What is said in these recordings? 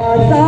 二三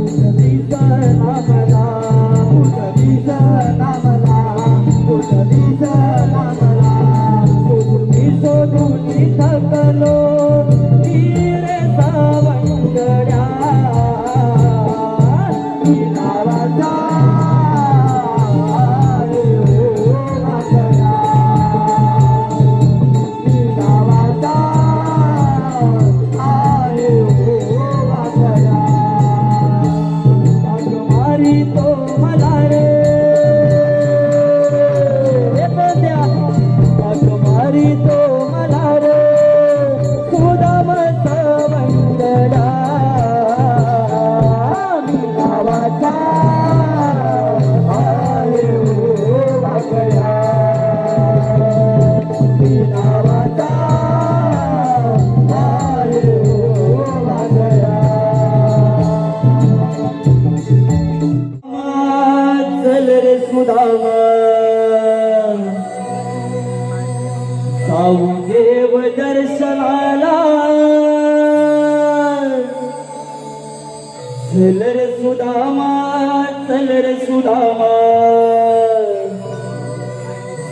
die. धाम साऊ देव दर्शनाला. झलर सुदामा झलर सुदामा.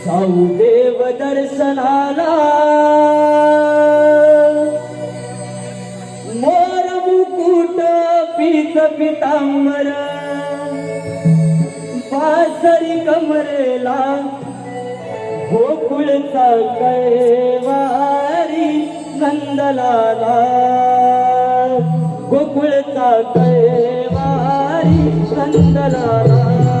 साऊ देव दर्शनाला. मोर मुकुट पिता पितांबर. सरी कमरेला गोकुळचा कैवारी नंदलाला. गोकुळचा कैवारी नंदलाला.